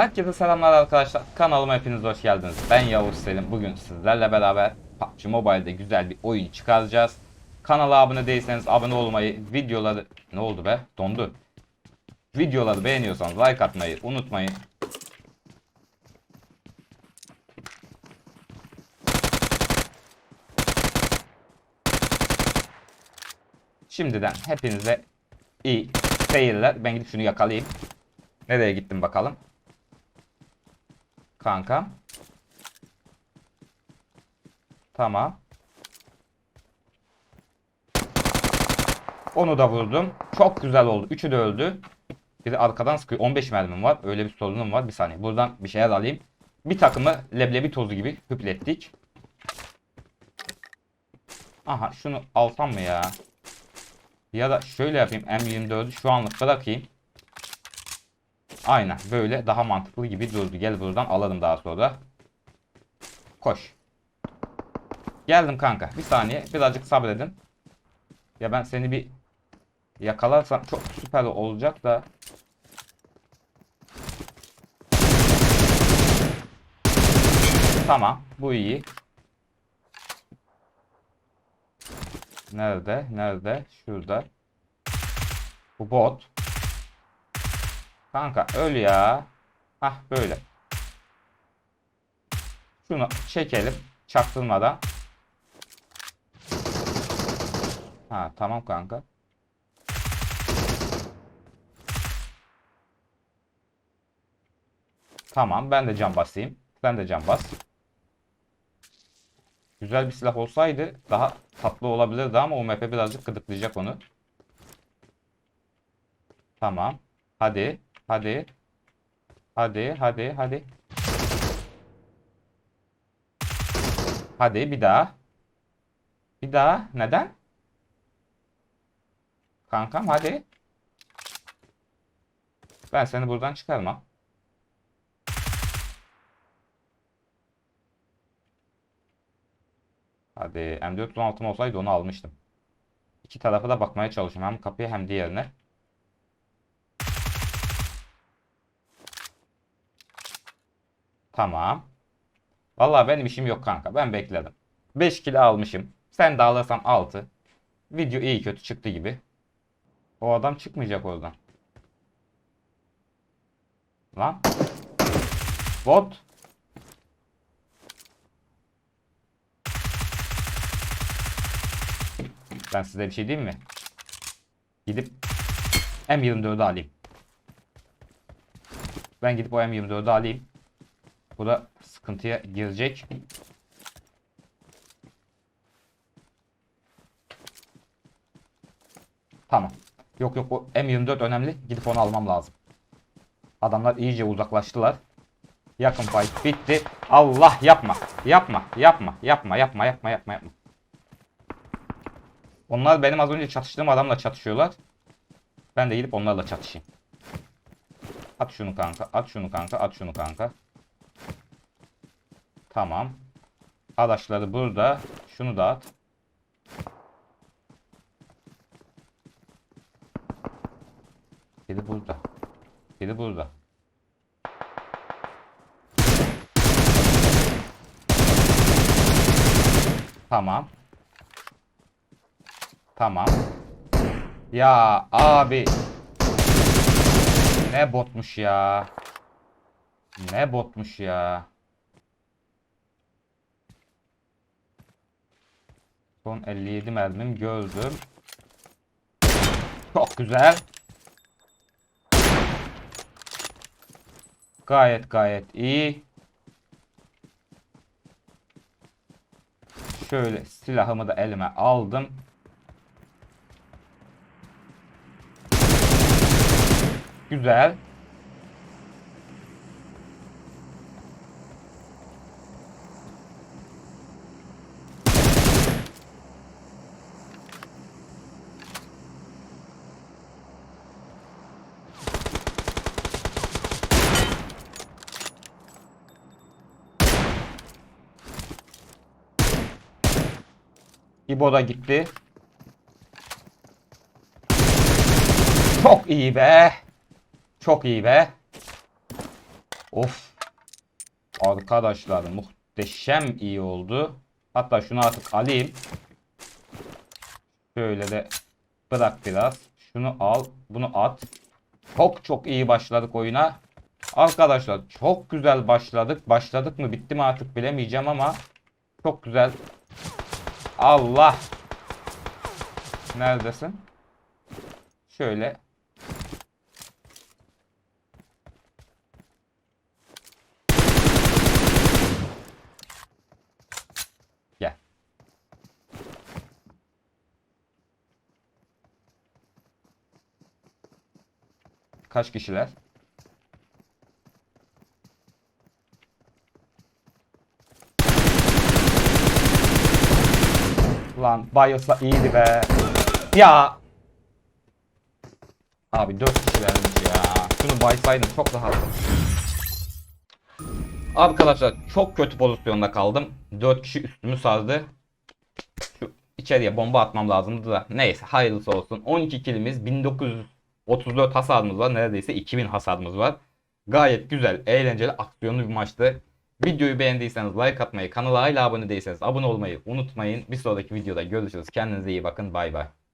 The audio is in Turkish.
Herkese selamlar arkadaşlar. Kanalıma hepiniz hoş geldiniz. Ben Yavuz Selim. Bugün sizlerle beraber PUBG Mobile'de güzel bir oyun çıkaracağız. Kanala abone değilseniz abone olmayı, videoları... Ne oldu be? Dondu. Videoları beğeniyorsanız like atmayı unutmayın. Şimdiden hepinize iyi seyirler. Ben gidip şunu yakalayayım. Nereye gittim bakalım. Kanka. Tamam. Onu da vurdum. Çok güzel oldu. Üçü de öldü. Bir de arkadan sıkıyor. 15 mermim var. Öyle bir sorunum var. Bir saniye. Buradan bir şeyler alayım. Bir takımı leblebi tozu gibi hüplettik. Aha şunu alsam mı ya? Ya da şöyle yapayım. M24'ü şu anlık bırakayım. Aynen böyle daha mantıklı gibi durdu. Gel buradan alalım daha sonra. Koş. Geldim kanka. Bir saniye. Birazcık sabredin. Ya ben seni bir yakalarsam çok süper olacak da. Tamam. Bu iyi. Nerede? Nerede? Şurada. Bu bot. Kanka öl ya. Hah böyle. Şunu çekelim. Çaktırmadan. Ha tamam kanka. Tamam ben de cam basayım. Ben de cam bas. Güzel bir silah olsaydı daha tatlı olabilirdi ama o map birazcık gıdıklayacak onu. Tamam. Hadi. Hadi. Hadi, hadi, hadi. Hadi bir daha. Bir daha. Neden? Kankam hadi. Ben seni buradan çıkarmam. Hadi M416 olsaydı onu almıştım. İki tarafa da bakmaya çalışıyorum. Hem kapıya hem diğerine. Tamam. Vallahi benim işim yok kanka. Ben bekledim. 5 kilo almışım. Sen de alırsan 6. Video iyi kötü çıktı gibi. O adam çıkmayacak oradan. Lan. Bot. Ben size bir şey diyeyim mi? Gidip M24'ü alayım. Ben gidip o M24'ü alayım. Bu da sıkıntıya girecek. Tamam. Yok yok o M24 önemli. Gidip onu almam lazım. Adamlar iyice uzaklaştılar. Yakın fight bitti. Allah yapma. Yapma. Yapma. Yapma. Yapma. Yapma. Yapma. Yapma. Onlar benim az önce çatıştığım adamla çatışıyorlar. Ben de gidip onlarla çatışayım. At şunu kanka. At şunu kanka. At şunu kanka. Tamam. Araçları burada. Şunu da at. Biri burada. Biri burada. Tamam. Tamam. Ya abi. Ne botmuş ya. Ne botmuş ya. Son 57 mermim gördüm. Çok güzel. Gayet gayet iyi. Şöyle silahımı da elime aldım. Güzel. İbo da gitti. Çok iyi be. Çok iyi be. Of. Arkadaşlar muhteşem iyi oldu. Hatta şunu artık alayım. Şöyle de bırak biraz. Şunu al. Bunu at. Çok çok iyi başladık oyuna. Arkadaşlar çok güzel başladık. Başladık mı bitti mi artık bilemeyeceğim ama çok güzel. Allah. Neredesin? Şöyle. Gel. Kaç kişiler? Lan bayılsa iyiydi be. Ya. Abi 4 kişilermiş ya. Şunu baysaydım çok rahat. Arkadaşlar çok kötü pozisyonda kaldım. 4 kişi üstümü sardı. Şu içeriye bomba atmam lazımdı da. Neyse hayırlısı olsun. 12 kilimiz 1934 hasarımız var. Neredeyse 2000 hasarımız var. Gayet güzel, eğlenceli, aksiyonlu bir maçtı. Videoyu beğendiyseniz like atmayı, kanala hala abone değilseniz abone olmayı unutmayın. Bir sonraki videoda görüşürüz. Kendinize iyi bakın. Bay bay.